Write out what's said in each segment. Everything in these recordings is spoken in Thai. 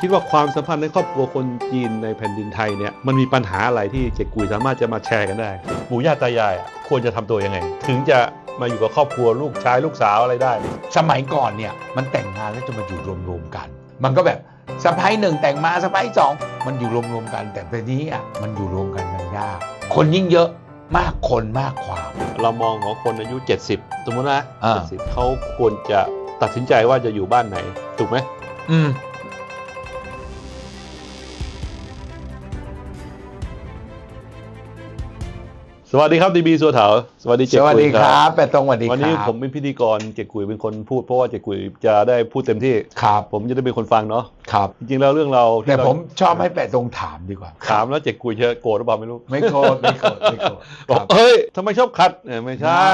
คิดว่าความสัมพันธ์ในครอบครัวคนจีนในแผ่นดินไทยเนี่ยมันมีปัญหาอะไรที่เจ๊กุยสามารถจะมาแชร์กันได้ปู่ย่าตายายอะควรจะทำตัวยังไง ถึงจะมาอยู่กับครอบครัวลูกชายลูกสาวอะไรได้ สมัยก่อนเนี่ยมันแต่งงานแล้วจะมาอยู่รวมๆกัน มันก็แบบสะพ้ายหนึ่งแต่งมาสะพ้ายสองมันอยู่รวมๆกัน แต่ทีนี้อะมันอยู่รวมกันมันยากคนยิ่งเยอะมากคนมากความ เรามองของคนอายุ 70 สมมตินะอ่า70เขาควรจะตัดสินใจว่าจะอยู่บ้านไหนถูกไหมอืม สวัสดีครับดีบีสัวเถาสวัสดีเจ๊สวัสกุยดีครับแปดตรงสวัสดีครับวันนี้ผมเป็นพิธีกรเจ๊กุยเป็นคนพูดเพราะว่าเจ๊กุยจะได้พูดเต็มที่ ครับผมจะได้เป็นคนฟังเนาะครับ จริงๆแล้วเรื่องเราที่แต่เราผมชอบให้แปดตรงถามดีกว่า ถามแล้วเจ๊กุยจะโกรธหรือเปล่าไม่รู้ไม่โกรธไม่โกรธไม่โกรธบอกครับเฮ้ยทำไมชอบคัดเนี่ยไม่ใช่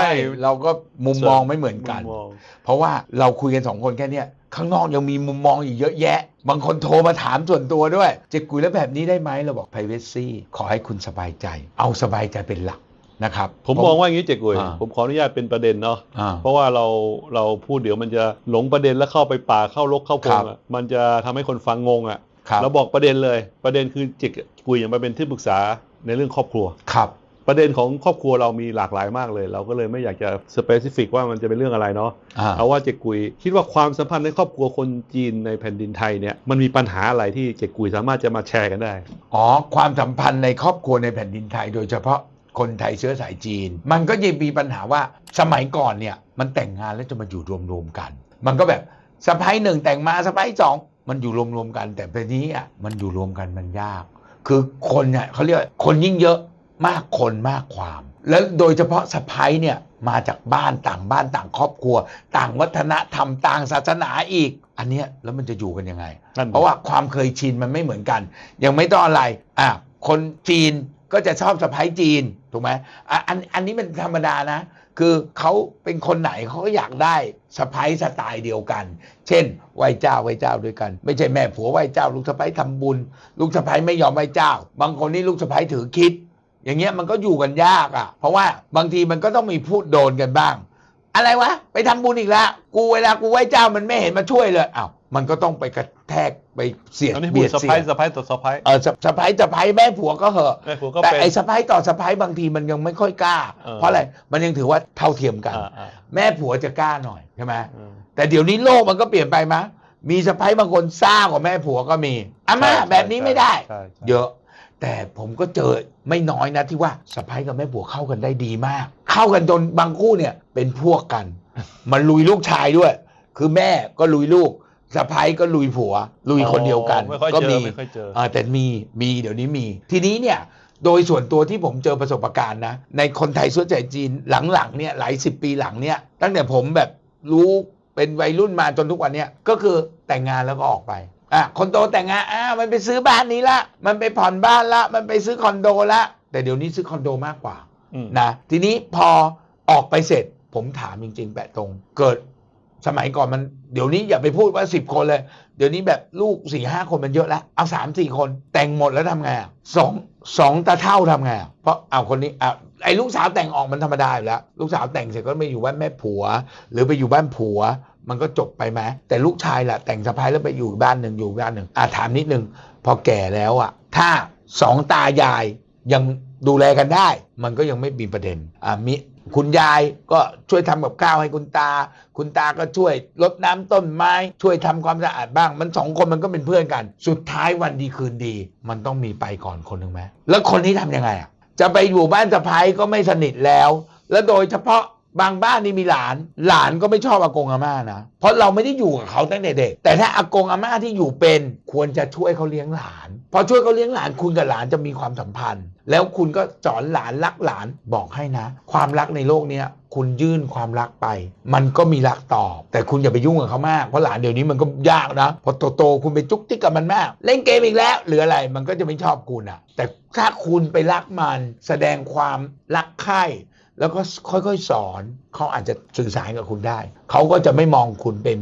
เราก็มุมมองไม่เหมือนกัน มุมมองเพราะว่าเราคุยกันสองคนแค่เนี้ยข้างนอกยังมีมุมมองอีกเยอะแยะ บางคนโทรมาถามส่วนตัวด้วยจะคุยแล้วแบบนี้ได้ไหมเราบอก privacy ขอให้คุณสบายใจ เอาสบายใจเป็นหลัก นะครับ ผมมองว่าอย่างนี้เจ๊กุยอ่าผมขออนุญาตเป็นประเด็นเนาะอ่าเพราะว่าเราเราพูดเดี๋ยวมันจะหลงประเด็นแล้วเข้าไปป่าเข้าลกเข้าพครังบอะมันจะทำให้คนฟังงงอะครับเราบอกประเด็นเลย ประเด็นคือเจ๊กุยอย่างมาเป็นที่ปรึกษาในเรื่องครอบครัวครับประเด็นของครอบครัวเรามีหลากหลายมากเลย เราก็เลยไม่อยากจะสเปซิฟิกว่ามันจะเป็นเรื่องอะไรเนาะอ่าเอาว่าเจ๊กุย คิดว่าความสัมพันธ์ในครอบครัวคนจีนในแผ่นดินไทยเนี่ยมันมีปัญหาอะไรที่เจ๊กุยสามารถจะมาแชร์กันได้ อ๋อ ความสัมพันธ์ในครอบครัวในแผ่นดินไทย โดยเฉพาะ คนไทยเชื้อสายจีน มันก็ยังมีปัญหาว่าสมัยก่อนเนี่ยมันแต่งงานแล้วจะมาอยู่รวมๆกัน มันก็แบบสะพ้ายหนึ่งแต่งมาสะพ้ายสองมันอยู่รวมๆกัน แต่ทีนี้อะมันอยู่รวมกันมันยาก คือคนเนี่ยเขาเรียกว่าคนยิ่งเยอะมากคนมากความ แล้วโดยเฉพาะสะพ้ายเนี่ยมาจากบ้านต่างบ้านต่างครอบครัว ต่างวัฒนธรรมต่างศาสนาอีก อันเนี้ยแล้วมันจะอยู่กันยังไงนั่นเพราะว่าความเคยชินมันไม่เหมือนกัน ยังไม่ต้องอะไรอะคนจีน ก็จะชอบสะพ้ายจีนถูกไหมอ,อันอันนี้มันธรรมดานะ คือเขาเป็นคนไหนเขาก็อยากได้สะพ้ายสไตล์เดียวกัน เช่นไหว้เจ้าไหว้เจ้าด้วยกัน ไม่ใช่แม่ผัวไหว้เจ้า ลูกสะพ้ายทำบุญ ลูกสะพ้ายไม่ยอมไหว้เจ้า บางคนนี่ลูกสะพ้ายถือคิด อย่างเงี้ยมันก็อยู่กันยากอะ เพราะว่าบางทีมันก็ต้องมีพูดโดนกันบ้าง อะไรวะไปทำบุญอีกแล้วกูเวลากูไหว้เจ้ามันไม่เห็นมาช่วยเลยอ้าวมันก็ต้องไปกระ แทกไปเสียดอันนี้พูเบีดยดสะเสีพ้ายยดสะพ้ายต่อสะพ้าย เออสะสะพ้ายสะพ้ายแม่ผัวก็เหอะแม่ผัวก็แต่เป็นไอ้สะพ้ายต่อสะพ้ายบางทีมันยังไม่ค่อยกล้า เออ เพราะอะไรมันยังถือว่าเท่าเทียมกัน อ่าอ่าแม่ผัวจะกล้าหน่อยใช่ไหมอืม แต่เดี๋ยวนี้โลกมันก็เปลี่ยนไปมะมีสะพ้ายบางคนซ่ากว่าแม่ผัวก็มีอาม่าใช่แบบนี้ไม่ได้ ใช่ใช่ เยอะ แต่ผมก็เจอไม่น้อยนะที่ว่าสะพ้ายกับแม่ผัวเข้ากันได้ดีมาก เข้ากันจนบางคู่เนี่ยเป็นพวกกัน มันลุยลูกชายด้วย คือแม่ก็ลุยลูก สะพ้ายก็ลุยผัว ลุยคนเดียวกัน ไม่ค่อยก็เจอมีไม่ค่อยเจออ่าแต่มีมีเดี๋ยวนี้มี ทีนี้เนี่ยโดยส่วนตัวที่ผมเจอประสบการณ์นะ ในคนไทยส่วนใหญ่จีนหลังๆเนี่ยหลายสิบปีหลังเนี่ย ตั้งแต่ผมแบบรู้เป็นวัยรุ่นมาจนทุกวันเนี่ยก็คือแต่งงานแล้วก็ออกไปอะคนโตแต่งงานอ่ามันไปซื้อบ้านนี้ละ มันไปผ่อนบ้านละ มันไปซื้อคอนโดละ แต่เดี๋ยวนี้ซื้อคอนโดมากกว่าอืมนะทีนี้พอออกไปเสร็จผมถามจริงๆแปะตรง เกิด สมัยก่อนมันเดี๋ยวนี้อย่าไปพูดว่าสิบคนเลย เดี๋ยวนี้แบบลูกสี่ห้าคนมันเยอะแล้ว เอาสามสี่คนแต่งหมดแล้วทำไงสองสองตาเท่าทำไงเพราะเอาคนนี้อะไอ้ลูกสาวแต่งออกมันธรรมดาอยู่แล้ว ลูกสาวแต่งเสร็จก็ไปอยู่บ้านแม่ผัว หรือไปอยู่บ้านผัว มันก็จบไปไหมแต่ลูกชายล่ะ แต่งสะพ้ายแล้วไปอยู่บ้านหนึ่งอยู่บ้านหนึ่งอะถามนิดนึงพอแก่แล้วอะ ถ้าสองตายายยังดูแลกันได้ มันก็ยังไม่มีประเด็นอะมิ คุณยายก็ช่วยทำกับข้าวให้คุณตา คุณตาก็ช่วยรดน้ำต้นไม้ ช่วยทำความสะอาดบ้าง มันสองคนมันก็เป็นเพื่อนกัน สุดท้ายวันดีคืนดี มันต้องมีไปก่อนคนหนึ่งไหมแล้วคนนี้ทำยังไงอะจะไปอยู่บ้านสะพ้ายก็ไม่สนิทแล้ว แล้วโดยเฉพาะ บางบ้านนี่มีหลาน หลานก็ไม่ชอบอากงอาม่านะเพราะเราไม่ได้อยู่กับเขาตั้งแต่เด็ก แต่ถ้าอากงอาม่าที่อยู่เป็น ควรจะช่วยเขาเลี้ยงหลานพอช่วยเขาเลี้ยงหลานคุณกับหลานจะมีความสัมพันธ์ แล้วคุณก็สอนหลานรักหลานบอกให้นะ ความรักในโลกเนี้ยคุณยื่นความรักไป มันก็มีรักตอบ แต่คุณอย่าไปยุ่งกับเขามาก เพราะหลานเดี๋ยวนี้มันก็ยากนะพอโตๆคุณไปจุกจิกกับมันมาก เล่นเกมอีกแล้วหรืออะไรมันก็จะไม่ชอบคุณอะแต่ถ้าคุณไปรักมันแสดงความรักใคร่ แล้วก็ค่อยๆสอนเขาอาจจะสื่อสารกับคุณได้ เขาก็จะไม่มองคุณเป็น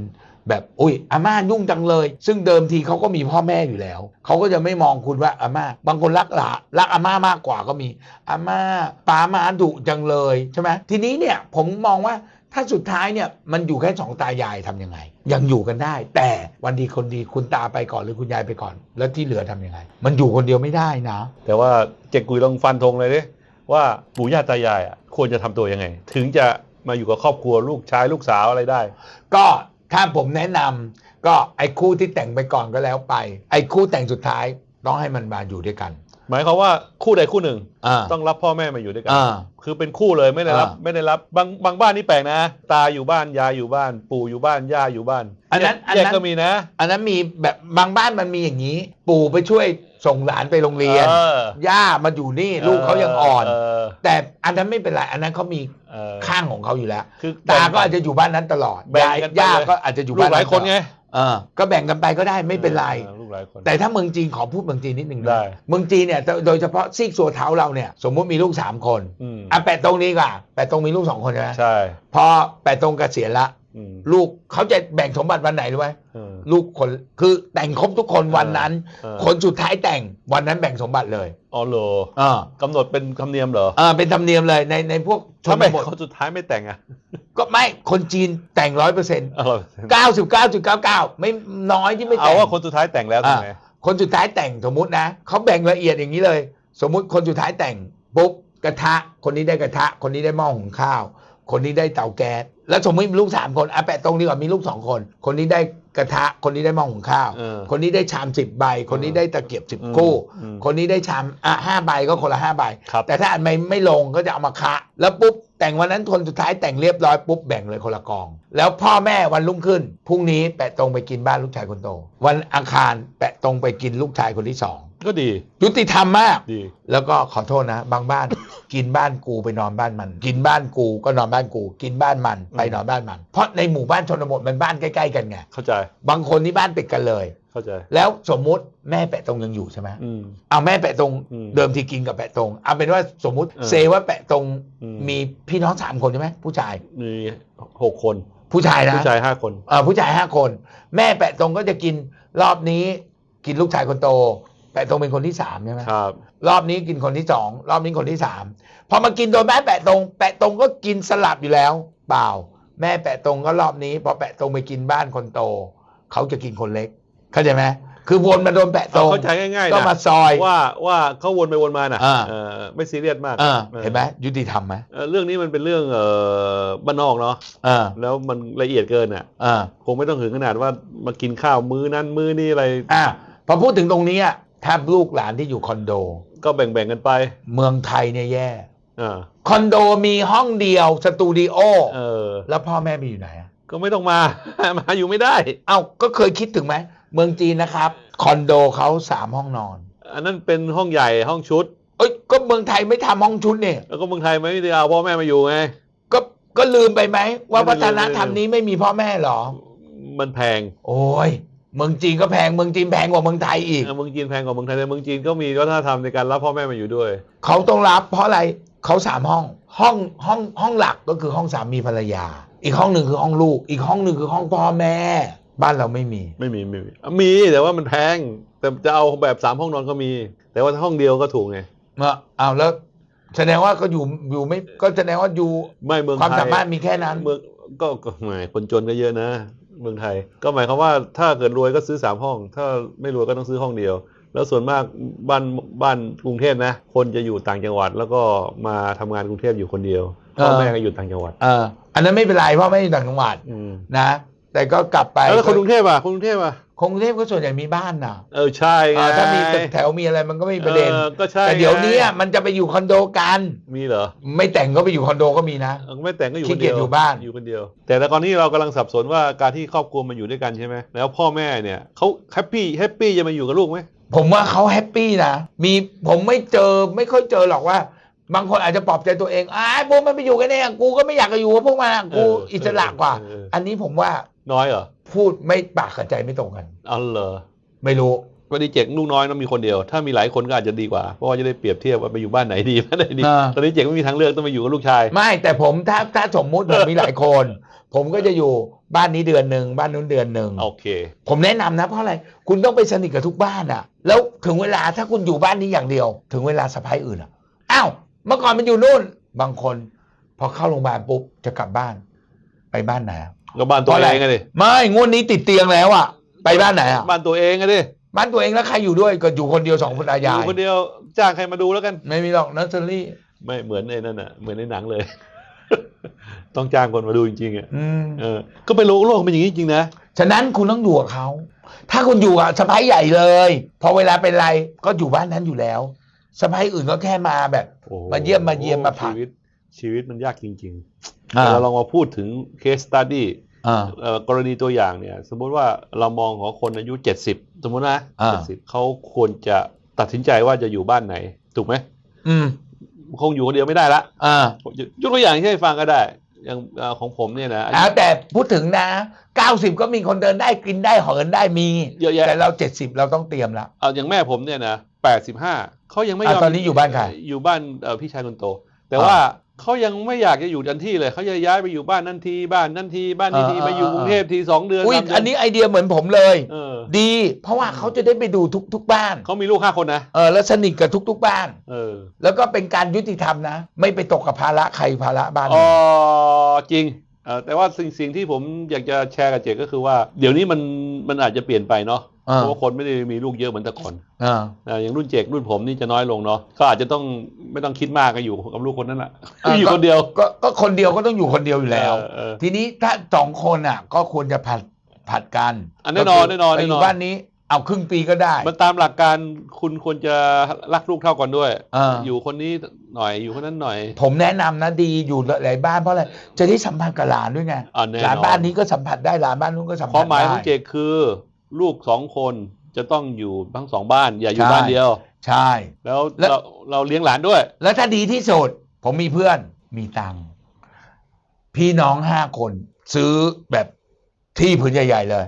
แบบอุ้ยอาม่ายุ่งจังเลย ซึ่งเดิมทีเขาก็มีพ่อแม่อยู่แล้ว เขาก็จะไม่มองคุณว่าอาม่า บางคนรักหลารักอาม่ามากกว่าก็มีอาม่าป้ามาดุจังเลยใช่ไหมทีนี้เนี่ยผมมองว่าถ้าสุดท้ายเนี่ยมันอยู่แค่สองตายายทำยังไง ยังอยู่กันได้ แต่วันดีคนดีคุณตาไปก่อนหรือคุณยายไปก่อน แล้วที่เหลือทำยังไง มันอยู่คนเดียวไม่ได้นะ แต่ว่าเจ๊กุยลองฟันธงเลยดิว่าปู่ย่าตายายอะ ควรจะทำตัวยังไง ถึงจะมาอยู่กับครอบครัวลูกชายลูกสาวอะไรได้ ก็ถ้าผมแนะนำก็ไอ้คู่ที่แต่งไปก่อนก็แล้วไป ไอ้คู่แต่งสุดท้ายต้องให้มันมาอยู่ด้วยกัน หมายความว่าคู่ใดคู่หนึ่ง อ่า ต้องรับพ่อแม่มาอยู่ด้วยกันอ่า คือเป็นคู่เลยไม่ได้รับ อ่า ไม่ได้รับบางบางบ้านนี่แปลกนะ ตาอยู่บ้านยายอยู่บ้าน ปู่อยู่บ้านย่าอยู่บ้านอันนั้นแยกอันแยกนั้นก็มีนะอันนั้นมีแบบบางบ้านมันมีอย่างนี้ ปู่ไปช่วยส่งหลานไปโรงเรียนเออย่ามาอยู่นี่ลูกเขายังอ่อนเออแต่อันนั้นไม่เป็นไรอันนั้นเขามีเออข้างของเขาอยู่แล้ว คือ ตาก็อาจจะอยู่บ้านนั้นตลอดแบ่งยายกันไปย่าเลยก็อาจจะอยู่ลูบ้ากนหลายคนไง เออก็แบ่งกันไปก็ได้ไม่เป็นไรออลูก หลายคน แต่ถ้าเมืองจีนขอพูดเมืองจีนนิดหนึ่งนะได้ เมืองจีนเนี่ยโดยเฉพาะซีกสัวเท้าเราเนี่ยสมมุติมีลูกสามคนอืมอะแปะตรงนี้ก่อนแปะตรงมีลูกสองคนใช่ไหมใช่ พอแปะตรงเกษียณละอืม ลูกเขาจะแบ่งสมบัติวันไหนรู้ไหมเออลูกคนคือแต่งครบทุกคนวันนั้นเออคนสุดท้ายแต่งวันนั้นแบ่งสมบัติเลยอ๋อเหรอเออกำหนดเป็นธรรมเนียมเหรอเออเป็นธรรมเนียมเลยในในพวกชถ้านไม่บทคนสุดท้ายไม่แต่งอะก็ไม่คนจีนแต่งร้อยเปอร์เซ็นต์เอาเหรอเก้าสิบเก้าจุดเก้าเก้าไม่น้อยที่ไม่เอาแต่งว่าคนสุดท้ายแต่งแล้วทำไงคนสุดท้ายแต่งสมมุตินะเขาแบ่งละเอียดอย่างนี้เลย สมมุติคนสุดท้ายแต่งปุ๊บกระทะ คนนี้ได้กระทะ คนนี้ได้หม้อหุงข้าว คนนี้ได้เตาแก๊ส แล้วสมมติมีลูกสามคนอะแปะตรงดีกว่ามีลูกสองคน คนนี้ได้กระทะ คนนี้ได้หม้อหุงข้าว เออคนนี้ได้ชามสิบใบ คนนี้ได้ตะเกียบสิบอืมคู่ อืมคนนี้ได้ชามอะห้าใบก็คนละห้าใบ ครับ แต่ถ้าอันไม่ไม่ลงก็จะเอามาคะ แล้วปุ๊บแต่งวันนั้นคนสุดท้ายแต่งเรียบร้อยปุ๊บแบ่งเลยคนละกอง แล้วพ่อแม่วันรุ่งขึ้นพรุ่งนี้แปะตรงไปกินบ้านลูกชายคนโต วันอังคารแปะตรงไปกินลูกชายคนที่สอง ก็ดี ยุติธรรมมาก ดี แล้วก็ขอโทษนะ บางบ้าน กินบ้านกูไปนอนบ้านมัน กินบ้านกูก็นอนบ้านกู กินบ้านมันไปนอนบ้านมัน เพราะในหมู่บ้านชนบทมันบ้านใกล้ๆกันไงเข้าใจ บางคนที่บ้านติดกันเลย เข้าใจ แล้วสมมุติแม่แปะตรงยังอยู่ใช่ไหมอืม เอาแม่แปะตรงอืมเดิมทีกินกับแปะตรงเอาเป็นว่าสมมุติเออเซว่าแปะตรงอืม มีพี่น้องสามคนใช่ไหมผู้ชาย มีหกคน ผู้ชายนะ ผู้ชายห้าคน เออผู้ชายห้าคน แม่แปะตรงก็จะกินรอบนี้ กินลูกชายคนโต แปะตรงเป็นคนที่สามใช่ไหมครับ รอบนี้กินคนที่สองรอบนี้คนที่สามพอมากินโดยแม่แปะตรง แปะตรงก็กินสลับอยู่แล้ว เปล่า แม่แปะตรงก็รอบนี้ พอแปะตรงไปกินบ้านคนโต เขาจะกินคนเล็ก เข้าใจไหมคือวนมาโดนแปะตเอารงเข้าใจง่ายๆก็นะมาซอยว่าว่าเขาวนไปวนมาน่ะอ่าเออไม่ซีเรียสมากเออเห็นไหมยุติธรรมไหมเออเรื่องนี้มันเป็นเรื่องเอ่อบ้านนอกเนาะเออแล้วมันละเอียดเกินอะเออคงไม่ต้องถึงขนาดว่ามากินข้าวมื้อนั้นมื้อนี้อะไรอะพอพูดถึงตรงนี้อะ ถ้าลูกหลานที่อยู่คอนโด ก็แบ่งๆกันไปเมืองไทยเนี่ยแย่อ่าคอนโดมีห้องเดียวสตูดิโอเออ แล้วพ่อแม่ไปอยู่ไหนอะก็ไม่ต้องมา มาอยู่ไม่ได้ เอ้าก็เคยคิดถึงไหมเมืองจีนนะครับ คอนโดเขาสามห้องนอน อันนั้นเป็นห้องใหญ่ห้องชุด เอ้ยก็เมืองไทยไม่ทำห้องชุดเนี่ย แล้วก็เมืองไทยไม่ได้เอาพ่อแม่มาอยู่ไง ก็ก็ลืมไปไหมว่าไม่วัได้ฒลืมนธรรมนี้ไม่มีพ่อแม่เหรอ มันแพง โอ้ย เมืองจีนก็แพงเมืองจีนแพงกว่าเมืองไทยอีก เออเมืองจีนแพงกว่าเมืองไทยแต่เมืองจีนก็มีวัฒนธรรมในการรับพ่อแม่มาอยู่ด้วย เขาต้องรับเพราะอะไรเขาสามห้อง ห้องห้องห้องหลักก็คือห้องสามีภรรยา อีกห้องหนึ่งคือห้องลูก อีกห้องหนึ่งคือห้องพ่อแม่ บ้านเราไม่มี ไม่มีไม่มีอะมีแต่ว่ามันแพง แต่จะเอาแบบสามห้องนอนก็มี แต่ว่าห้องเดียวก็ถูกไง เมื่อเอาแล้ว แสดงว่าก็อยู่อยู่ไม่ก็แสดงว่าอยู่ไม่เมืองความไทยสามารถมีแค่นั้น เมืองก็ก็หมายคนจนก็เยอะนะ เมืองไทย ก็หมายความว่าถ้าเกิดรวยก็ซื้อสามห้อง ถ้าไม่รวยก็ต้องซื้อห้องเดียว แล้วส่วนมากบ้านบ้านกรุงเทพนะ คนจะอยู่ต่างจังหวัด แล้วก็มาทำงานกรุงเทพอยู่คนเดียวพ่อเออแม่ก็อยู่ต่างจังหวัดเอออันนั้นไม่เป็นไรเพราะไม่ได้ต่างจังหวัดอืมนะแต่ก็กลับไปแล้วคนกรุงเทพอะคนกรุงเทพอะ กรุงเทพก็ส่วนใหญ่มีบ้านนะเออใช่ไงอ่าถ้ามีตึกแถวมีอะไรมันก็ไม่มีประเด็นออก็ใช่แต่เดี๋ยวนี้ไงอะมันจะไปอยู่คอนโดกัน มีเหรอไม่แต่งก็ไปอยู่คอนโดก็มีนะ เออไม่แต่งก็อยู่ขี้คนเกีเดียยจวอยู่บ้าน อยู่คนเดียวแต่แต่ตอนนี้เรากำลังสับสนว่าการที่ครอบครัวมันอยู่ด้วยกันใช่ไหมแล้วพ่อแม่เนี่ยเขาแฮปปี้แฮปปี้จะมาอยู่กับลูกไหมผมว่าเขาแฮปปี้นะมีผมไม่เจอไม่ค่อยเจอหรอกว่า บางคนอาจจะปลอบใจตัวเองอ้ายพวกมันไปอยู่กันเองกูก็ไม่อยากจะอยู่กับพวกมันอะกูอิสระกว่า เอออันนี้ผมว่า น้อยเหรอพูดไม่ปากกับใจไม่ตรงกันเอาเหรอไม่รู้ก็ดีเจ็กลูกน้อยต้องมีคนเดียว ถ้ามีหลายคนก็อาจจะดีกว่า เพราะว่าจะได้เปรียบเทียบว่าไปอยู่บ้านไหนดีบ้านไหนดีอ่าตอนนี้เจ็กไม่มีทางเลือกต้องไปอยู่กับลูกชาย ไม่แต่ผมถ้าถ้าสมมุติผมมีหลายคน ผมก็จะอยู่บ้านนี้เดือนหนึ่งบ้านนู้นเดือนหนึ่งโอเค ผมแนะนำนะเพราะอะไรคุณต้องไปสนิทกับทุกบ้านอะแล้วถึงเวลาถ้าคุณอยู่บ้านนี้อย่างเดียว ถึงเวลาสะพ้ายอื่นอะอ้าวเมื่อก่อนมันอยู่นู่น บางคน พอเข้าโรงพยาบาลปุ๊บจะกลับบ้าน ไปบ้านไหนอะ ก็บ้านตัวเพราะอะไรเองอะดิไม่งวดนี้ติดเตียงแล้วอะไปบ้านไหนอะบ้านตัวเองอะดิบ้านตัวเองแล้วใครอยู่ด้วยก็อยู่คนเดียวสองคนอาอยายยู่คนเดียวจ้างใครมาดูแล้วกัน ไม่มีหรอกนัสเซอรี่ ไม่เหมือนไอ้นั่นอะเหมือนในหนังเลย ต้องจ้างคนมาดูจริงๆอะอืม เออ ก็เป็นโลกโลกเป็นอย่างนี้จริงๆนะฉะนั้นคุณต้องอยู่กับเขา ถ้าคุณอยู่กับสะพ้ายใหญ่เลย พอเวลาเป็นไรก็อยู่บ้านนั้นอยู่แล้วสะพ้ายอื่นก็แค่มาแบบ โอ้โหมาเยี่ยมมาเยี่ยมมาพัก ชีวิต ชีวิตมันยากจริงๆอ่าแต่เราลองมาพูดถึง case study อ่าเอ่อกรณีตัวอย่างเนี่ย สมมุติว่าเรามองของคนอายุ70สมมุตินะอ่า70เขาควรจะตัดสินใจว่าจะอยู่บ้านไหน ถูกไหมอืมคงอยู่คนเดียวไม่ได้ละอ่ายกตัวอย่างให้ฟังก็ได้ อย่างเอ่อของผมเนี่ยนะอ่าแต่พูดถึงนะ90ก็มีคนเดินได้กินได้เหินได้มีเยอะแยะแต่เรา70เราต้องเตรียมละเอาอย่างแม่ผมเนี่ยนะ85เขายังไม่ยอมอะตอนนี้อยู่บ้านใครอยู่บ้านเอ่อพี่ชายคนโต แต่อ่าว่าเขายังไม่อยากจะอยู่ทันที่เลยเขาจะย้ายไปอยู่บ้านนั่นทีบ้านนั่นทีบ้านนี่ทีอ่ามาอยู่อ่ากรุงเทพทีสองเดือนอุ้ยสามเดือันนี้ไอเดียเหมือนผมเลยเออดี เพราะว่าเขาจะได้ไปดูทุกทุกบ้านเขามีลูกห้าคนนะเออแล้วสนิทกับทุกทุกบ้านเออแล้วก็เป็นการยุติธรรมนะ ไม่ไปตกกับภาระใครภาระบ้านอ๋หอนึ่งจริงเออแต่ว่าสิ่งสิ่งที่ผมอยากจะแชร์กับเจกก็คือว่า เดี๋ยวนี้มันมันอาจจะเปลี่ยนไปเนาะ เพอ่าราะว่าคนไม่ได้มีลูกเยอะเหมือนแต่ก่อนอ่าอ่าอย่างรุ่นเจกรุ่นผมนี่จะน้อยลงเนาะก็อาจจะต้องไม่ต้องคิดมากก็อยู่กับลูกคนนั้นแหละอ่าอยู่ก็คนเดียวก็ก็คนเดียวก็ต้องอยู่คนเดียวอยู่แล้วเออเออทีนี้ถ้าสองคนอะ ก็ควรจะผัดผัดกันอะแน่นอนก็คืแน่นอนไปอแน่นยู่อนบ้านนี้เอาครึ่งปีก็ได้ มันตามหลักการคุณควรจะรักลูกเท่ากันด้วยอ่าอยู่คนนี้หน่อยอยู่คนนั้นหน่อย ผมแนะนำนะดีอยู่หลายบ้านเพราะอะไรจะได้สัมผัสกับหลานด้วยไงอ่าแน่นอนหลานบ้านนี้ก็สัมผัสได้หลานบ้านนู้นก็สัมคผัวาสมหมายได้ของเจกคือ ลูกสองคนจะต้องอยู่ทั้งสองบ้าน อย่าอยู่ใช่ บ้านเดียว ใช่ แล้วแล้ว เราเราเลี้ยงหลานด้วย แล้วถ้าดีที่สุด ผมมีเพื่อนมีตังค์พี่น้องห้าคน ซื้อแบบที่ผืนใหญ่ ๆ เลย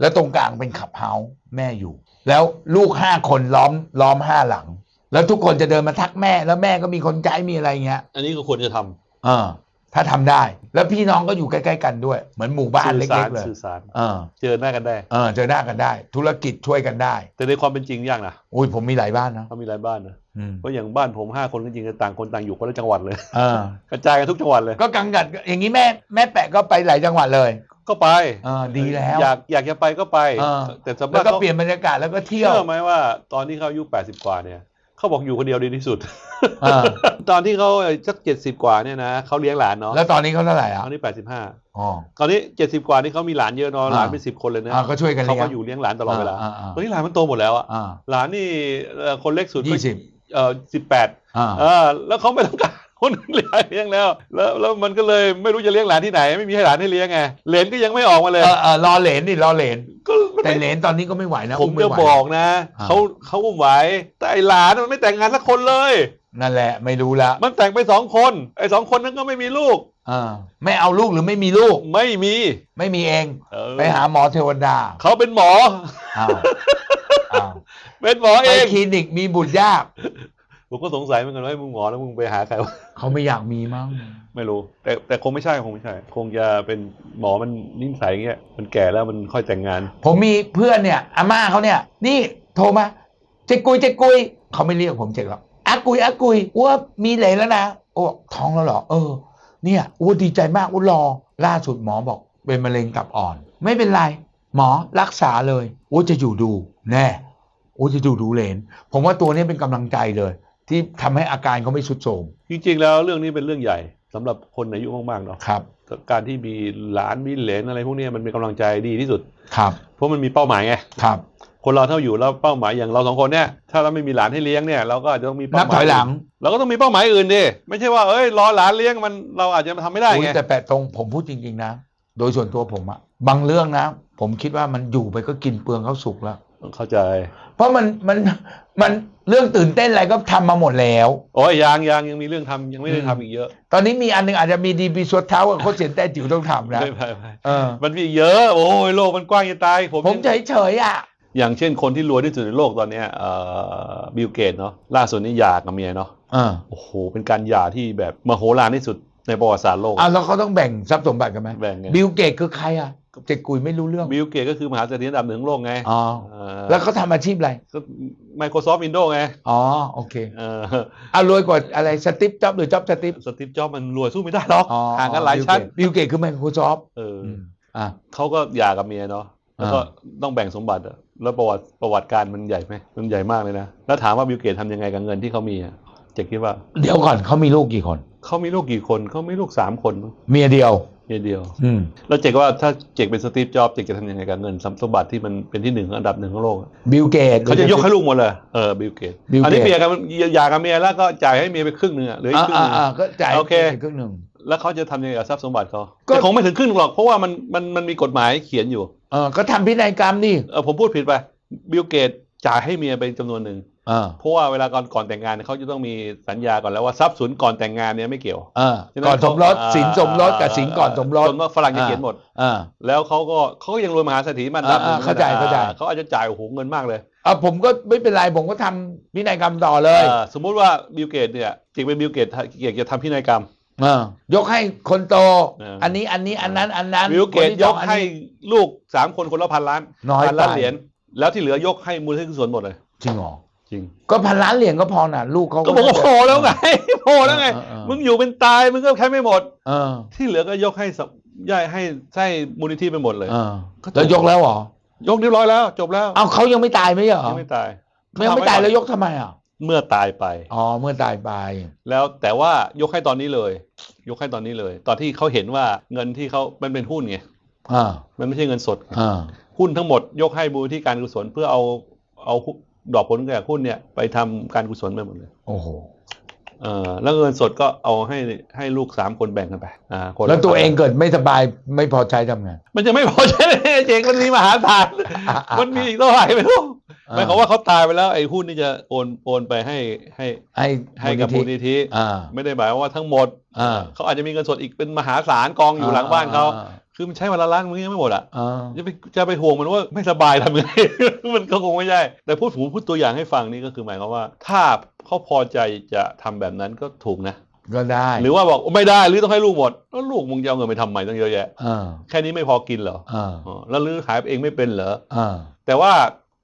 แล้วตรงกลางเป็นขับเฮาส์แม่อยู่ แล้วลูกห้าคนล้อมล้อมห้าหลัง แล้วทุกคนจะเดินมาทักแม่ แล้วแม่ก็มีคนใจมีอะไรเงี้ยอันนี้ก็ควรจะทำ เออ ถ้าทำได้ แล้วพี่น้องก็อยู่ใกล้ๆกันด้วย เหมือนหมู่บ้านสื่เอสาล็รกๆเลยสื่อสารเออเจอหน้ากันได้ เออเจอหน้ากันได้ ธุรกิจช่วยกันได้ แต่ในความเป็นจริงยากนะอุ้ยผมมีหลายบ้านนะเขามีหลายบ้านนะอืมเพราะอย่างบ้านผมห้าคนก็จริงๆต่างคนต่างอยู่คนละจังหวัดเลย เออ กระจายกันทุกจังหวัดเลย ก็กังกัดอย่างนี้แม่แม่แปะก็ไปหลายจังหวัดเลยก็ไปเออดีแล้ว อยากอยากจะไปก็ไป เออ แต่สำหแล้รัวบก็เขาเปลี่ยนบรรยากาศแล้วก็เที่ยว เชื่อไหมว่าตอนที่เขาอายุ80 กว่าเนี่ย เขาบอกอยู่คนเดียวดีที่สุดเออตอนที่เขาสักเจ็ดสิบกว่าเนี่ยนะเขาเลี้ยงหลานเนาะแล้วตอนนี้เขาเท่าไหร่อะตอนนี้แปดสิบห้าอ๋อตอนนี้เจ็ดสิบกว่านี่เขามีหลานเยอะเนาะอ่าหลานเป็นสิบคนเลยนะอ่าก็ช่วยกันเขาเลี้ยก็งอยู่เลี้ยงหลานตลอดเวลาอ่าอ่าตอนนี้หลานมันโตหมดแล้วอะอ่าหลานนี่เอ่อคนเล็กสุดก็ยี่สิบเอ่อสิบแปดอ่าเออแล้วเขาไม่ต้องการ คนอื่นเลี้ยงแล้วแล้ว แล้วมันก็เลยไม่รู้จะเลี้ยงหลานที่ไหน ไม่มีให้หลานให้เลี้ยงไงเหลนก็ยังไม่ออกมาเลยเออเออรอเหรนนี่รอเหรนก็มันแต่ไม่เหรนตอนนี้ก็ไม่ไหวนะผมอุ้ไไหจะวบอกนะอ่า เขาเขาอุ้มไหวแต่ไอหลานมันไม่แต่งงานสักคนเลย นั่นแหละไม่รู้ละมันแต่งไปสองคนไอ้สองคนนั้นก็ไม่มีลูกอ่าไม่เอาลูกหรือไม่มีลูก ไม่มีไม่มีเอง เออไปหาหมอเทวดาเขาเป็นหมอ อ้าวอ้าวเป็นหมอไปเองคลินิกมีบุตรยาก ผมก็สงสัยเหมือนกันว่ามึงหมอแล้วมึงไปหาใครวะเขาไม่อยากมีมั้งไม่รู้ แต่แต่คงไม่ใช่คงไม่ใช่ คงจะเป็นหมอมันนิสัยอย่างเงี้ยมันแก่แล้วมันค่อยแต่งงาน ผมมีเพื่อนเนี่ยอาม่าเขาเนี่ย นี่โทรมาเจ๊กุยเจ๊กุยเขาไม่เรียกผมเจ๊กหรอกอากุยอากุยอ้วมีเหลนแล้วนะโอ้ท้องแล้วเหรอเออ เนี่ยอ้วดีใจมากอ้วรอล่าสุดหมอบอก เป็นมะเร็งตับอ่อน ไม่เป็นไร หมอรักษาเลยอ้วจะอยู่ดูแน่อ้วจะอยู่ดูเหลน ผมว่าตัวนี้เป็นกำลังใจเลย ที่ทำให้อาการเขาไม่สุดโทรมจริงๆแล้วเรื่องนี้เป็นเรื่องใหญ่สำหรับคนอายุมากๆเนาะครับ การที่มีหลานมีเหลนอะไรพวกเนี้ยมันเป็นกำลังใจดีที่สุด ครับเพราะมันมีเป้าหมายไงครับ คนเราเท่าอยู่แล้วเป้าหมายอย่างเราสองคนเนี่ยถ้าเราไม่มีหลานให้เลี้ยงเนี่ยเราก็อาจจะต้องมีเป้านับหมายถอยหลังเราก็ต้องมีเป้าหมายอื่นดิไม่ใช่ว่าเอ้ยรอหลานเลี้ยงมันเราอาจจะทำไม่ได้อุ๊ยไงแต่แปะตรงผมพูดจริง ๆ นะ โดยส่วนตัวผมอะบางเรื่องนะ ผมคิดว่ามันอยู่ไปก็กินเปลืองข้าวสุกแล้ว เข้าใจ เพราะมันมันมันเรื่องตื่นเต้นอะไรก็ทำมาหมดแล้ว โอ้ยยังยังยังมีเรื่องทำยังไม่ได้อืมทำอีกเยอะตอนนี้มีอันหนึงอาจจะมีดีปีสวดเท้ากับโคชเสียนแต่จิ๋วต้องทำนะไม่ไม่ไม่เออมันมีอีกเยอะ โอ้ยโลกมันกว้างจะตาย ผมผมเฉยเฉยๆอะอย่างเช่นคนที่รวยที่สุดในโลกตอนเนี้ยเอ่อบิลเกตเนาะล่าสุดนี้หย่ากับเมียเนาะเออโอ้โหเป็นการหย่าที่แบบมโหฬารที่สุดในประวัติศาสตร์โลกอ้าวแล้วเขาต้องแบ่งทรัพย์สมบัติกันไหมแบ่งไง บิลเกตคือใครอะ เจ็กกุยไม่รู้เรื่องบิลเกตก็คือมหาเศรษฐีอันดับหนึ่งของโลกไงอ๋อเออแล้วเขาทำอาชีพอะไรก็ Microsoft Windows ไงอ๋อโอเคเออเอารวยกว่าอะไรสติปจ็อบหรือจ็อบสติปสตีฟจ็อบส์มันรวยสู้ไม่ได้หรอกอ๋อห่างกันหลายชั้นบิลเกตคือ Microsoft เออออะเขาก็หย่ากับเมียเนาะแล้วก็ต้องแบ่งสมบัติอะแล้วประวัติประวัติการมันใหญ่ไหมมันใหญ่มากเลยนะแล้วถามว่าบิลเกตทำยังไงกับเงินที่เขามีอะเจคคิดว่า เดี๋ยวก่อนเขามีลูกกี่คนเขามีลูกกี่คนเขามีลูกสามคนมั้งเมียเดียว เมียเดียวอืมแล้วเจคว่าถ้าเจคเป็นสตีฟจ็อบส์เจคจะทำยังไงกับเงินสมบัติที่มันเป็นที่หนึ่งอันดับหนึ่งของโลกอะบิลเกตเขาจะยกให้ลูกหมดเลยเออบิลเกต Bill อันนี้ Gates เมียกันหย่ากับเมียแล้วก็จ่ายให้เมียไปครึ่งหนึ่งอะเหลืออีกอ่าครึ่งหนึ่งอ่าอ่าก็จ่ายโอเคไปครึ่งหนึ่งแล้วเขาจะทำยังไงกับทรัพย์สมบัติเขาก็แต่คงไม่ถึงครึ่งหรอกเพราะว่ามันมันมันมีกฎหมายเขียนอยู่เออก็ทำพินัยกรรมนี่เออผมพูดผิดไปบิลเกตจ่ายให้เมียไปจำนวนหนึ่งอ่า เพราะว่าเวลาก่อนก่อนแต่งงานเนี่ยเขาจะต้องมีสัญญาก่อนแล้วว่าทรัพย์สินก่อนแต่งงานเนี่ยไม่เกี่ยวอ่าฉะก่อนสมรสเขาสินสมรสกับสินก่อนสมรสสมรสฝรั่งจะเขียนหมดอ่าแล้วเขาก็เขาก็ยังรวยมหาเศรษฐีมันดับหนึ่งอ่าเข้าใจเข้าใจเขาอาจจะจ่ายโอ้โหเงินมากเลยอ่าผมก็ไม่เป็นไรผมก็ทำพินัยกรรมต่อเลยเออสมมุติว่าบิลเกตเนี่ยจริงเป็นบิลเกตเกียจะทำพินัยกรรมอ่ายกให้คนโตเอออัอันนี้อันนี้อันนั้นอันนั้นบิลเกคนตที่ยสอกงอันให้นี้ลูกสามคนคนละพันล้านน้อยพันล้านไปเหรียญแล้วที่เหลือยกให้มูลนิธิกุศลหมดเลยจริงเหรอจ ริง ก็พันล้านเหรียญก็พอน่ะ ลูกเขาก็บอกว่าพอแล้วไงพอแล้วไงเออเออมึงอยู่เป็นตายมึงก็แค่ไม่หมดเออที่เหลือก็ยกให้สับย่ายให้ให้มูลนิธิไปหมดเลยเออก็จบแล้วยกแล้วเหรอยกเรียบร้อยแล้ว จบแล้วเอาเขายังไม่ตายไหมเหรอยังไม่ตายยังไม่ตายแล้วยกทำไมอะเมื่อตายไป อ๋อ เมื่อตายไป แล้วแต่ว่ายกให้ตอนนี้เลย ยกให้ตอนนี้เลย ตอนที่เขาเห็นว่าเงินที่เขามันเป็นหุ้นไงอ่ามันไม่ใช่เงินสดอ่าหุ้นทั้งหมดยกให้มูลที่การกุศลเพื่อเอาเอา ดอกผลจากหุ้นเนี่ยไปทำการกุศลไปหมดเลย โอ้โหเออแล้วเงินสดก็เอาให้ให้ลูกสามคนแบ่งกันไปอ่าคนละแล้วตัวเองเกิดไม่สบายไม่พอใจทำไงมันจะไม่พอใช่ไหมเจงมันมีมหาศาลมันมีอีกเท่าไหร่ไม่รู้หมายความว่าเขาตายไปแล้วไอ้หุ้นนี่จะโอนโอนไปให้ให้ให้ให้กับมูลนิธิอ่าไม่ได้หมายความว่าทั้งหมดอ่าเขาอาจจะมีเงินสดอีกเป็นมหาศาลกองอยู่หลังบ้านเขาอ่ คือมันใช้วันละล้านมันยังไม่หมดอะอ่าจะไปจะไปห่วงมันว่าไม่สบายทำยังไงมันก็คงไม่ได้ แต่พูดผมพูดตัวอย่างให้ฟังนี่ก็คือหมายความว่า ถ้าเขาพอใจจะทำแบบนั้นก็ถูกนะก็ได้ หรือว่าบอกไม่ได้หรือต้องให้ลูกหมดแล้วลูกมึงจะเอาเงินไปทำไมต้องเยอะแยะอ่าแค่นี้ไม่พอกินเหรออ่าอ๋อแล้วลือขายเองไม่เป็นเหรออ่าแต่ว่า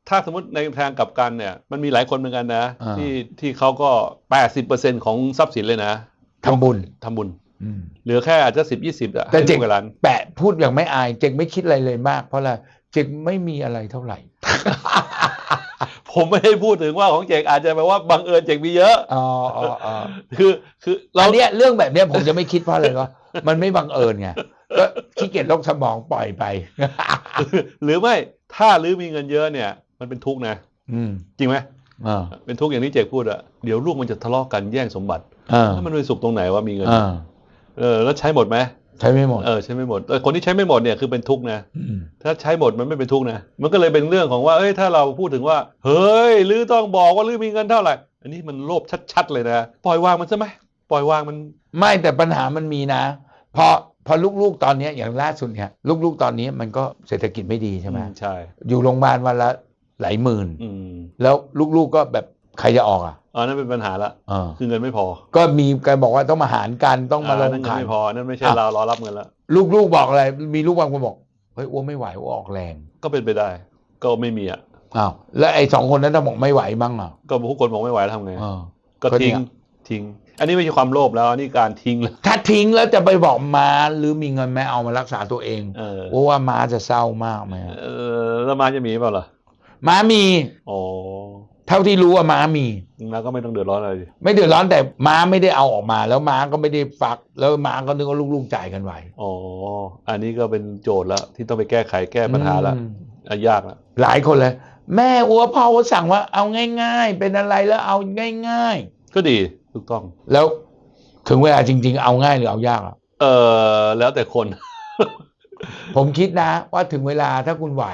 ถ้าสมมติในทางกลับกันเนี่ยมันมีหลายคนเหมือนกันนะอ่าที่ที่เขาก็ 80%ของทรัพย์สินเลยนะทำบุญทำบุญอืม เหลือแค่อาจจะสิบยี่สิบอะแต่ให้เจ๊ลูกกับหลานแปะพูดอย่างไม่อาย เจงไม่คิดอะไรเลยมาก เพราะอะไรเจงไม่มีอะไรเท่าไหร่ ผมไม่ได้พูดถึงว่าของเจกอาจจะแปลว่าบังเอิญเจกมีเยอะอ๋ออ๋ออ๋อคือคือเราอันเนี้ยเรื่องแบบเนี้ยผมจะไม่คิดเพราะอะไรก็มันไม่บังเอิญไงก็ขี้เกียจลกสมองปล่อยไป หรือไม่ถ้าลือมีเงินเยอะเนี่ย มันเป็นทุกข์นะอืมจริงไหมอ่าเป็นทุกข์อย่างที่เจกพูดอะเดี๋ยวลูกมันจะทะเลาะกันแย่งสมบัติอ่าถ้ามันไปสุขตรงไหนว่ามีเงินอ่า เออแล้วใช้หมดไหมใช้ไม่หมดเออใช้ไม่หมดแต่คนที่ใช้ไม่หมดเนี่ยคือเป็นทุกข์นะมถ้าใช้หมดมันไม่เป็นทุกข์นะมันก็เลยเป็นเรื่องของว่าเอ้ยถ้าเราพูดถึงว่า เฮ้ยลือต้องบอกว่าลือมีเงินเท่าไหร่ อันนี้มันโลภชัดๆเลยนะปล่อยวางมันซะไหมปล่อยวางมัน ไม่แต่ปัญหามันมีนะพอพอลูกๆตอนเนี้ยอย่างล่าสุดเนี่ยลูกๆตอนนี้มันก็เศรษฐกิจไม่ดีใช่ไหมอืใช่ อยู่โรงพยาบาลวันละหลายหมื่นอืมแล้วลูกๆก็แบบ ใครจะออกอะอ๋อนั่นเป็นปัญหาละอ่าคือเงินไม่พอก็มีการบอกว่าต้องมาหารกันต้องมาลอ่งนั่นเงินขันไม่พอนั่นไม่ใช่อะเรารอรับเงินแล้วลูกๆบอกอะไร มีลูกบางคนบอกเฮ้ยอ้วนไม่ไหวอ้วนออกแรง ก็เป็นไปได้ ก็ไม่มีอะอ้าวแล้วไอ้สองคนนั้นถ้าบอกไม่ไหวมั้งอะก็ผู้คนบอกไม่ไหวแล้วทำไงอ่าก็ก็เนี่ทิ้งยทิ้ง อันนี้ไม่ใช่ความโลภแล้วอันนี้การทิ้งแล้วถ้าทิ้งแล้วจะไปบอกมาหรือมีเงินไหมเอามารักษาตัวเองเออเพราะว่าม้าจะเศร้ามากไหมอะเออแล้วมาจะมีเปล่าล่ะม้ามีอ๋อ เท่าที่รู้ว่าม้ามีแล้วก็ไม่ต้องเดือดร้อนอะไรดิไม่เดือดร้อนแต่ม้าไม่ได้เอาออกมา แล้วม้าก็ไม่ได้ฟัก แล้วม้าก็นึกว่าลูกๆจ่ายกันไหวอ๋ออันนี้ก็เป็นโจทย์แล้วที่ต้องไปแก้ไขแก้ปัญหาแล้วอืมอะยากละหลายคนเลยแม่อัวพ่อว่าสั่งว่าเอาง่าย ๆ เป็นอะไรแล้วเอาง่ายก็ดีถูกต้องๆแล้วถึงเวลาจริง ๆ เอาง่ายหรือเอายากอะเออแล้วแต่คน ผมคิดนะ ว่าถึงเวลาถ้าคุณไหว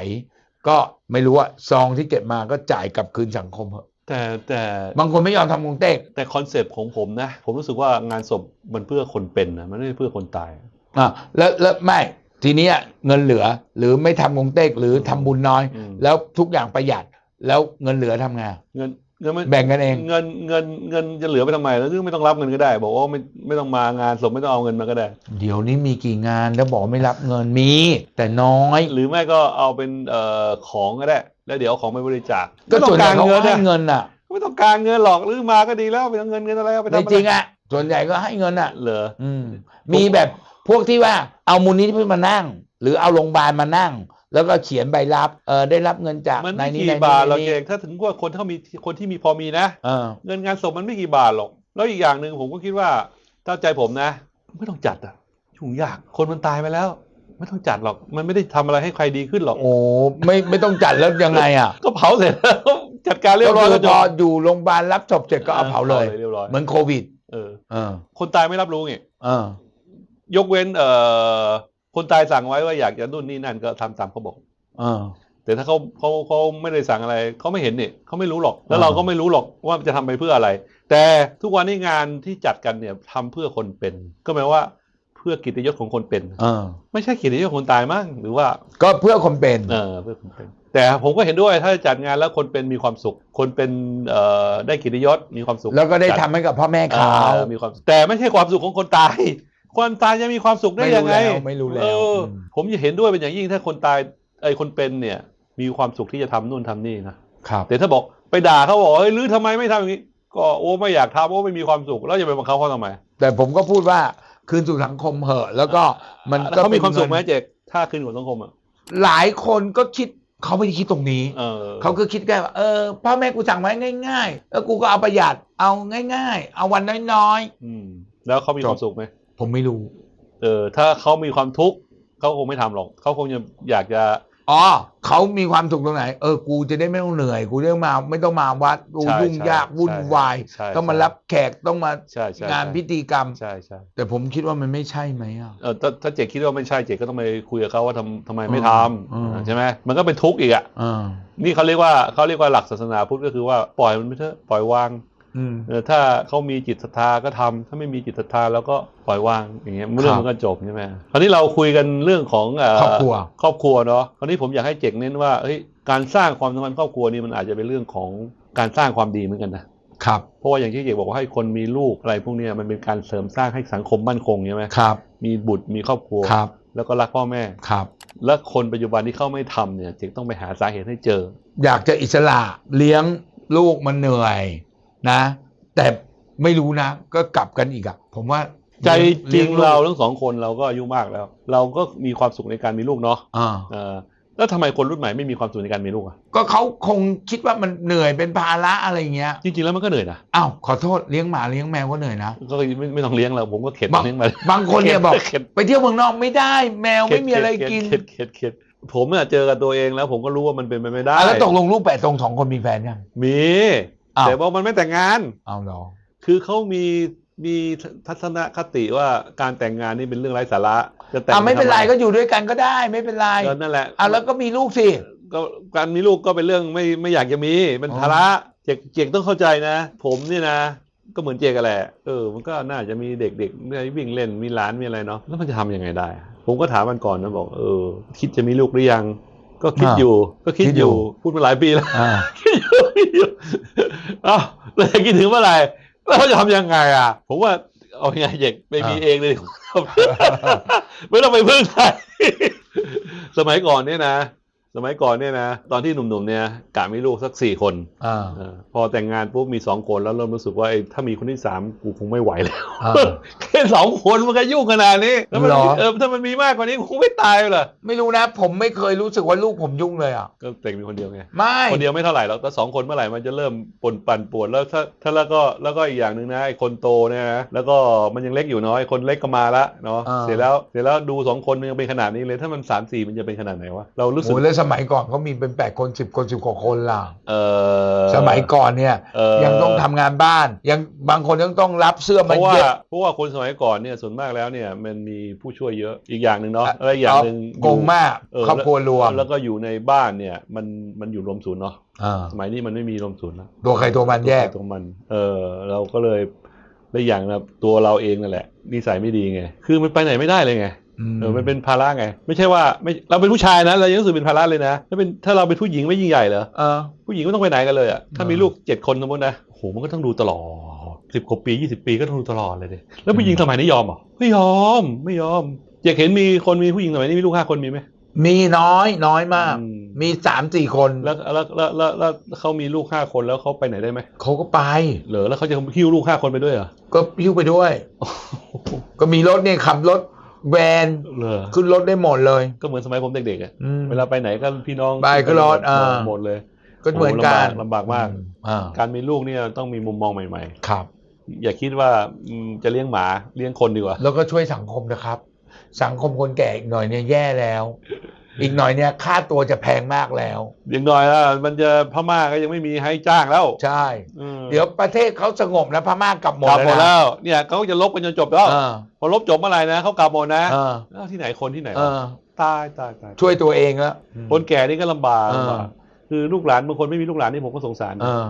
ก็ไม่รู้ว่าซองที่เก็บมาก็จ่ายกลับคืนสังคมเถอะแต่แต่บางคนไม่ยอมทำกงเต็กแต่คอนเซปต์ของผมนะ ผมรู้สึกว่างานศพมันเพื่อคนเป็นนะมันไม่ได้เพื่อคนตายอะแล้วแล้วไม่ทีเนี้ยเงินเหลือหรือไม่ทำกงเต็กหรือทำบุญน้อยอืมแล้วทุกอย่างประหยัดแล้วเงินเหลือทำไงานเงิน เงินไม่แบ่งกันเอง เงินเงินเงินจะเหลือไปทำไมแล้วซึ่งไม่ต้องรับเงินก็ได้ บอกว่าไม่ไม่ต้องมางานศพไม่ต้องเอาเงินมาก็ได้ เดี๋ยวนี้มีกี่งานแล้วบอกไม่รับเงินมี แต่น้อย หรือไม่ก็เอาเป็นเอ่อของก็ได้ แล้วเดี๋ยวเอาของไปบริจาคก็ไม่ต้อส่วนงใหญ่การเขาเงินให้นะเงินอะไม่ต้องการเงินหรอกหรือมาก็ดีแล้วไปเอาเงินเงินอะไรเอาไปทำในอะไรจริงอะส่วนใหญ่ก็ให้เงินอะเหรออืมมีแบบพวกที่ว่าเอามูลนิธิมานั่ง หรือเอาโรงพยาบาลมานั่ง แล้วก็เขียนใบรับเออได้รับเงินจากมันนายไม่นี้กี่นายนี้บาทหรอกนายเอนี้งถ้าถึงว่าคนที่เขามีคนที่มีพอมีนะเออเงินงานศพมันไม่กี่บาทหรอก แล้วอีกอย่างหนึ่งผมก็คิดว่าถ้าใจผมนะ ไม่ต้องจัดอะยุ่งยากคนมันตายไปแล้ว ไม่ต้องจัดหรอกมันไม่ได้ทำอะไรให้ใครดีขึ้นหรอกโอ้ไม่ไม่ต้องจัดแล้วยังไงอะ ก็เผาเสร็จแล้วจัดการเรียก็บร้อยคืแล้วอพออยู่โรงพยาบาลรับศพเสร็จก็เอาเผาเลยเรียบร้อยเหมือนโควิดเออเออคนตายไม่รับรู้ไงเออยกเว้นเอ่อ คนตายสั่งไว้ว่าอยากจะนู่นนี่นั่นก็ทำตามเขาบอกเออแต่ถ้าเขาเขาเขาไม่ได้สั่งอะไรเขาไม่เห็นเนี่ยเขาไม่รู้หรอก แล้วอ่าเราก็ไม่รู้หรอกว่าจะทำไปเพื่ออะไร แต่ทุกวันนี้งานที่จัดกันเนี่ยทำเพื่อคนเป็น ก็หมายว่าเพื่อกิตยศของคนเป็นเออไม่ใช่กิตยศของคนตายมั้งหรือว่า ก็เพื่อคนเป็นเออเพื่อคนเป็น แต่ผมก็เห็นด้วยถ้าจัดงานแล้วคนเป็นมีความสุข คนเป็นเอ่อได้กิตยศมีความสุข แล้วก็ได้จัทำให้กับพ่อแม่เขาอ่ามีความสุขแต่ไม่ใช่ความสุขของคนตาย คนตายจะมีความสุขได้ยังไงไม่รู้แล้วเอไม่รู้อแล้วมผมจะเห็นด้วยเป็นอย่างยิ่งถ้าคนตายไอ้คนเป็นเนี่ย มีความสุขที่จะทำนู่นทำนี่นะครับแต่ถ้าบอกไปด่าเขาบอกเฮ้ยหรือทำไมไม่ทำอย่างนี้ ก็โอ้ไม่อยากทำโอ้ไม่มีความสุขแล้วจะไปบังคับเขาทำไม แต่ผมก็พูดว่าคืนสู่สังคมเหอะ แล้วก็มันแล้วก็เขามีความสุขไหมป็นเงินเจกถ้าคืนของสังคมอะหลายคนก็คิดเขาไม่ได้คิดตรงนี้เออเขาก็คิดแค่ว่าเออพ่อแม่กูสั่งไว้ง่าย ๆ แล้วกูก็เอาประหยัดเอาง่าย ๆ เอาวันน้อยอืมแล้วเขามีความสุขไหมๆ ผมไม่รู้ เออถ้าเขามีความทุกข์เขาคงไม่ทำหรอกเขาคงจะอยากจะ อ๋อเขามีความสุขตรงไหน เออ กูจะได้ไม่ต้องเหนื่อย กูจะมา ไม่ต้องมาวัดกูใช่ยุ่งใช่ยากวุ่นใช่วายใช่ ต้องมาใช่รับแขกต้องมาใช่ใช่งานใช่พิธีกรรม ใช่ใช่แต่ผมคิดว่ามันไม่ใช่ไหมอะ เออถ้าถ้าเจกคิดว่าไม่ใช่เจกก็ต้องไปคุยกับเขาว่าทำทำไมไม่ทอืมำใช่ไหมมันก็เป็นทุกข์อีกอะ อ่า นี่เขาเรียกว่าเขาเรียกว่าหลักศาสนาพุทธก็คือว่าปล่อยมันไปเถอะปล่อยวางอืมเออ ถ้าเขามีจิตศรัทธาก็ทำถ้าไม่มีจิตศรัทธาแล้วก็ปล่อยวางอย่างเงี้ยเรื่องมันก็จบใช่ไหมคราวนี้เราคุยกันเรื่องของเครอบครัวครอบครัวเนาะคราวนี้ผมอยากให้เจกเน้นว่าเฮ้ยการสร้างความสัมพันธ์ครอบครัวนี่มันอาจจะเป็นเรื่องของการสร้างความดีเหมือนกันนะครับเพราะว่าอย่างที่เจกบอกว่าให้คนมีลูกอะไรพวกเนี้ยมันเป็นการเสริมสร้างให้สังคมมั่นคงใช่ไหมครับมีบุตรมีครอบครัวครับแล้วก็รักพ่อแม่ครับ และคนปัจจุบันที่เขาไม่ทำเนี่ยจึงต้องไปหาสาเหตุให้เจอ อยากจะอิสระเลี้ยงลูกมันเหนื่อย นะ แต่ไม่รู้นะ ก็กลับกันอีกอะผมว่าใจจริงลี้ยลูกเราทั้งสองคนเราก็อายุมากแล้ว เราก็มีความสุขในการมีลูกเนาะอ่าเออแล้วทำไมคนรุ่นใหม่ไม่มีความสุขในการมีลูกอะก็เขาคงคิดว่ามันเหนื่อยเป็นภาระอะไรเงี้ยจริงๆแล้วมันก็เหนื่อยนะอ้าวขอโทษเลี้ยงหมาเลี้ยงแมวก็เหนื่อยนะก็ไม่ไม่ต้องเลี้ยงแล้วผมก็เข็ดบางเลี้ยงมาบางคนเนี่ยบอกเข็ดไปเที่ยวเมืองนอกไม่ได้ แมวไม่มีอะไรกินเข็ดเข็ดเข็ดผมเนี่ยเจอกับตัวเองแล้ว ผมก็รู้ว่ามันเป็นไปไม่ได้อะแล้วตกลงลูกแปดตรงสองคนมีแฟนยังมี อ้าว แต่ว่ามันไม่แต่งงาน เอาเหรอคือเขามีมีทัศนคติว่าการแต่งงานนี่เป็นเรื่องไร้สาระจะแต่งอ่าไม่เป็นไรทำก็อยู่ด้วยกันก็ได้ไม่เป็นไรก็นั่นแหละอะแล้วก็มีลูกสิ ก็การมีลูกก็เป็นเรื่องไม่ไม่อยากจะมีเป็นอ๋อ ภาระเจกเจกต้องเข้าใจนะ ผมเนี่ยนะ ก็เหมือนเจกกันแหละเออมันก็น่าจะมีเด็กๆได้วิ่งเล่นมีหลานมีอะไรเนาะแล้วมันจะทำยังไงได้ ผมก็ถามมันก่อนนะบอกเออคิดจะมีลูกหรือยัง ก็คิดอยู่ ก็คิดอยู่ พูดมาหลายปีแล้วอ่าคิดอยู่คิดอยู่เอ้าแล้วจะคิดถึงเมื่อไหร่แล้วเราจะทำยังไงอะ ผมว่าเอายังไงเจกไปมีอ่าเองเลยดีกว่าไม่ต้องไปพึ่งใครสมัยก่อนเนี่ยนะ สมัยก่อนเนี่ยนะตอนที่หนุ่มๆเนี่ยกะมีลูกสักสี่คนอ่า เออพอแต่งงานปุ๊บมีสองคนแล้วเริ่มรู้สึกว่าไอ้ถ้ามีคนที่สามกูคงไม่ไหวแล้วอ่าแค่สองคนมันก็ยุ่งขนาดนี้แล้วมันเหรอ เออถ้ามันมีมากกว่านี้คงไม่ตายเลยไม่รู้นะ ผมไม่เคยรู้สึกว่าลูกผมยุ่งเลยอะ ก็แต่งมีคนเดียวไง ไม่คนเดียวไม่เท่าไหร่หรอกแต่สองคนเมื่อไหร่มันจะเริ่มปนปั่นปวดแล้วถ้าถ้าแล้วก็แล้วก็อีกอย่างหนึ่งนะไอ้คนโตเนี่ยนะแล้วก็มันยังเล็กอยู่เนาะไอ้คนเล็กก็มาละเนาะอ่า เสร็จแล้วเสร็จแล้วดูสองคนมันยังเป็นขนาดนี้เลยถ้ามันสามสี่มันจะเป็นขนาดไหนวะเรารู้สึกโอ้ยแล้วสมัยก่อนเขามีเป็นแปดคนสิบคนสิบกว่าคนล่ะเออ สมัยก่อนเนี่ย เออ ยังต้องทำงานบ้าน ยังบางคนยังต้องรับเสื้อเพมาราะว่าเย็บ เพราะว่าคนสมัยก่อนเนี่ยส่วนมากแล้วเนี่ยมันมีผู้ช่วยเยอะอีกอย่างหนึ่งเนาะแล้วอีกอย่างหนึ่งโกงมากเออครอบครัวรวมแล้วก็อยู่ในบ้านเนี่ยมันมันอยู่รวมศูนย์เนาะอ่าสมัยนี้มันไม่มีรวมศูนย์แล้ว ตัวใครตัวมันแยกตัวมัน เออเราก็เลยและอย่างนะตัวเราเองนั่นแหละนิสัยไม่ดีไง คือมันไปไหนไม่ได้เลยไง เออมันเป็นภาระไง ไม่ใช่ว่าไม่เราเป็นผู้ชายนะเรายังรู้สึกเป็นภาระเลยนะถ้าเป็นถ้าเราเป็นผู้หญิงไม่ยิ่งใหญ่เหรอเออผู้หญิงไม่ต้องไปไหนกันเลยอะถ้าเออมีลูกเจ็ดคนสมมตินะโอ้โหมันก็ต้องดูตลอดสิบกว่าปียี่สิบปีก็ต้องดูตลอดเลยดิแล้วผู้หญิงสมัยนี้ยอมเหรอไม่ยอมไม่ยอมอยากเห็นมีคนมีผู้หญิงสมัยนี้มีลูกห้าคนมีไหมมีน้อยน้อยมากอืมมีสามสี่คนแล้วแล้วแล้วแล้วแล้วเขามีลูกห้าคนแล้วเขาไปไหนได้ไหมเขาก็ไปเหรอแล้วเขาจะหิ้วลูกห้าคนไปด้วยเหรอก็พิ้วไปด้วย ก็มีรถเนี่ยขับรถ แวนเหรอขึ้นรถได้หมดเลย ก็เหมือนสมัยผมเด็กๆอะอืม เวลาไปไหนก็พี่น้องไปก็รถอ่า หมดเลยก็เหมือนกันโอ้ลำบากลำบากมาก อ่าการมีลูกเนี่ยต้องมีมุมมองใหม่ ครับ ๆ อย่าคิดว่าอืมจะเลี้ยงหมาเลี้ยงคนดีกว่า แล้วก็ช่วยสังคมนะครับ สังคมคนแก่อีกหน่อยเนี่ยแย่แล้ว อีกหน่อยเนี่ยค่าตัวจะแพงมากแล้ว อย่างน้อยแล้วมันจะพม่าก็ยังไม่มีให้จ้างแล้วใช่ อืมเดี๋ยวประเทศเขาสงบนะพม่ากลับหมดกลับหมดแล้วนะแล้วเนี่ยเขาจะลบกันจนจบแล้วเออพอลบจบเมื่อไหร่นะเขากลับหมดนะเอออ้าวที่ไหนคนที่ไหนเอวะอตายตายตายช่วยตัวเองแล้ว คนแก่นี่ก็ลำบากเออ ลำบากคือลูกหลานบางคนไม่มีลูกหลานนี่ผมก็สงสารเออ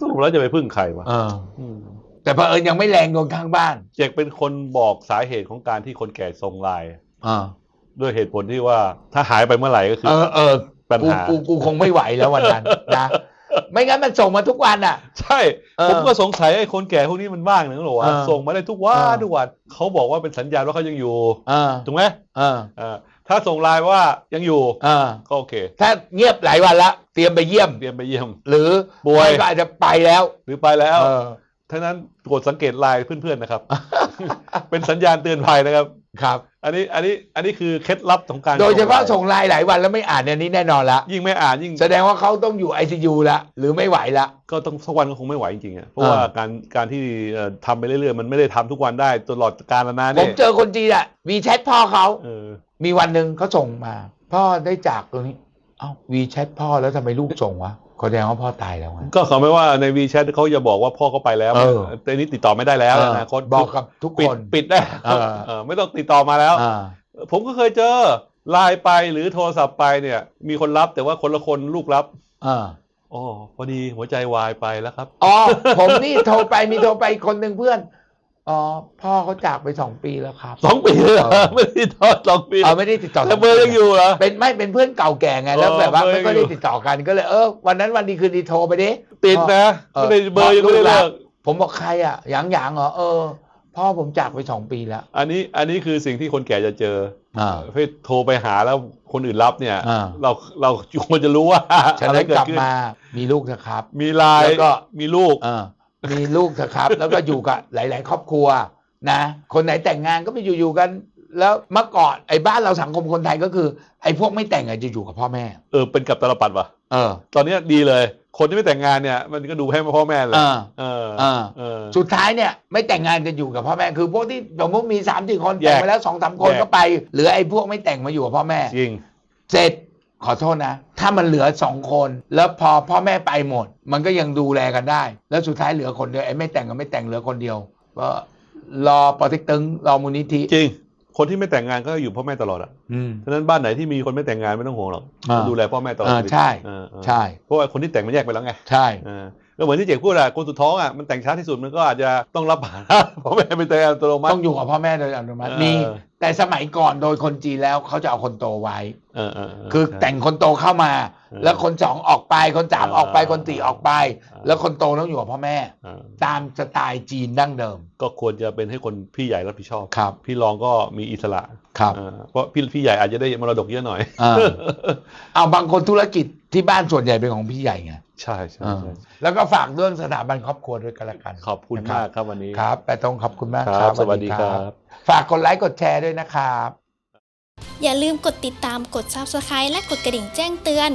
สรุปแล้วจะไปพึ่งใครวะเออ มแต่เผอิญยังไม่แรงโดนข้างบ้านเจกเป็นคนบอกสาเหตุของการที่คนแก่ทรงลายอ่า ด้วยเหตุผลที่ว่าถ้าหายไปเมื่อไหร่ก็คือ เออเออปัญกูหากูกูคงไม่ไหวแล้ววันนั้นนะไม่งั้นมันส่งมาทุกวันอะ ใช่เออผมก็สงสัยไอ้คนแก่พวกนี้มันบ้างหนึ่งหรอวะเออส่งมาได้ทุกวันเออทุกวันเขาบอกว่าเป็นสัญญาณว่าเขายังอยู่อ่าถูกไหมอ่าเออถ้าส่งไลน์ว่ายังอยู่อ่าก็โอเค ถ้าเงียบหลายวันละเตรียมไปเยี่ยมเตรียมไปเยี่ยม หรือป่วยไม่ก็อาจจะไปแล้ว หรือไปแล้วเออทั้งนั้นกดสังเกตไลน์เพื่อนๆนะครับ เป็นสัญญาณเตือนภัยนะครับครับ อันนี้อันนี้อันนี้คือเคล็ดลับของการโดยเฉพาะไลน์ส่งไลน์หลายวันแล้วไม่อ่านเนี่ยนี้แน่นอนละยิ่งไม่อ่านยิ่งแสดงว่าเขาต้องอยู่ไอซียูละหรือไม่ไหวละก็ต้องสักวันก็คงไม่ไหวจริงๆอะเพราะอ่าว่าการการที่เอ่อทำไปเรื่อยๆ มันไม่ได้ทำทุกวันได้ตลอดกาลนานผเนี่มยเจอคนจีนอะวีแชทพ่อเขาเออมีวันหนึ่งเขาส่งมา พ่อได้จากตรงนี้เอ้าวีแชทพ่อแล้วทำไมลูกส่งวะ แสดงว่าพ่อตายแล้วไง ก็เขาไม่ว่าในวีแชทเขาจะบอกว่าพ่อเขาไปแล้วเออแต่นี้ติดต่อไม่ได้แล้วเออนะคตบอกกับทุกปิคดนปิดได้เออ เออไม่ต้องติดต่อมาแล้ว อ่า ผมก็เคยเจอไลน์ไปหรือโทรศัพท์ไปเนี่ย มีคนรับแต่ว่าคนละคนลูกรับอ่าอ๋อพอดีหัวใจวายไปแล้วครับ อ๋อ ผมนี่โทรไปมีโทรไปคนหนึ่งเพื่อน อ๋อพ่อเขาจากไปสองปีแล้วครับสองปีเลยเหรอเออไม่ได้ติดต่อสองปีเออไม่ได้ติดต่อแต่เบอร์ยังอยู่เหรอเป็นไม่เป็นเพื่อนเก่าแก่ไงแล้วอ๋อแบบว่าเบอร์ไม่ยังก็อยู่ได้ติดต่อกันก็เลยเออวันนั้นวันดีคืนดีโทรไปดิติดนะเออไม่ได้เบอร์ยังไม่ได้บอกลูกเลิละกผมบอกใครอะหยางหยางเหรอเออ พ่อผมจากไปสองปีแล้ว อันนี้อันนี้คือสิ่งที่คนแก่จะเจออ่าเพื่อโทรไปหาแล้วคนอื่นรับเนี่ยอ่าเราเราควรจะรู้ว่าฉะอะไรนั้นเกิกดลับขึ้นมา มีลูกนะครับ มีไลแล้น์วก็มีลูกเออ มีลูกเถอะครับ แล้วก็อยู่กับหลาย ๆ ครอบครัวนะ คนไหนแต่งงานก็ไปอยู่ ๆ กัน แล้วเมื่อก่อนไอ้บ้านเราสังคมคนไทยก็คือ ไอ้พวกไม่แต่งอะจะอยู่กับพ่อแม่ เออเป็นกับตลปัดว่ะเออ ตอนเนี้ยดีเลย คนที่ไม่แต่งงานเนี่ย มันก็ดูให้พ่อแม่เลยอ่าเอออ่าเออ สุดท้ายเนี่ยไม่แต่งงานจะอยู่กับพ่อแม่คือพวกที่สมมติมีสามสี่คนแยกแต่งไปแล้วสองสามคนแยก ก็ไปเหลือไอ้พวกไม่แต่งมาอยู่กับพ่อแม่ จริง เสร็จ ขอโทษนะ ถ้ามันเหลือสองคน แล้วพอพ่อแม่ไปหมด มันก็ยังดูแลกันได้ แล้วสุดท้ายเหลือคนเดียวไอ้ไม่แต่งก็ไม่แต่งเหลือคนเดียวก็รอปอเต็กตึงรอมูลนิธิจริง คนที่ไม่แต่งงานก็อยู่พ่อแม่ตลอดอะอืมฉะนั้นบ้านไหนที่มีคนไม่แต่งงานไม่ต้องห่วงหรอกอ่าดูแลพ่อแม่ตลอดอ่าชีวิตใช่เออเออใช่ เพราะว่าคนที่แต่งมันแยกไปแล้วไงใช่เออก็เหมือนที่เจกพูดอะคนสุดท้องอะมันแต่งช้าที่สุดมันก็อาจจะต้องรับภาระพ่อแม่เป็นแต่อัตโนมัติต้องอยู่กับพ่อแม่โดยอัตโนมัติเออมี แต่สมัยก่อนโดยคนจีนแล้วเขาจะเอาคนโตไว้ เออเออเคือใช่แต่งคนโตเข้ามาเออแล้วคนสองออกไปคนสามออกไปเออคนสี่ออกไปเออแล้วคนโตต้องอยู่กับพ่อแม่ เออตามสไตล์จีนดั้งเดิม ก็ควรจะเป็นให้คนพี่ใหญ่รับผิดชอบ ครับ พี่รองก็มีอิสระครับเออเพราะพี่พี่ใหญ่อาจจะได้มรดกเยอะหน่อยอ่าเอาบางคนธุรกิจที่บ้านส่วนใหญ่เป็นของพี่ใหญ่ไงใช่ใช่อ่าใช่แล้วก็ฝากเรื่องสถาบันครอบครัวด้วยกันละกันขอบคุณนะครับมากครับวันนี้ครับแปะตรงขอบคุณมากคครัรับ บ สวัสดีครับ ฝากกดไลค์กดแชร์ด้วยนะครับ อย่าลืมกดติดตามกด Subscribe และกดกระดิ่งแจ้งเตือน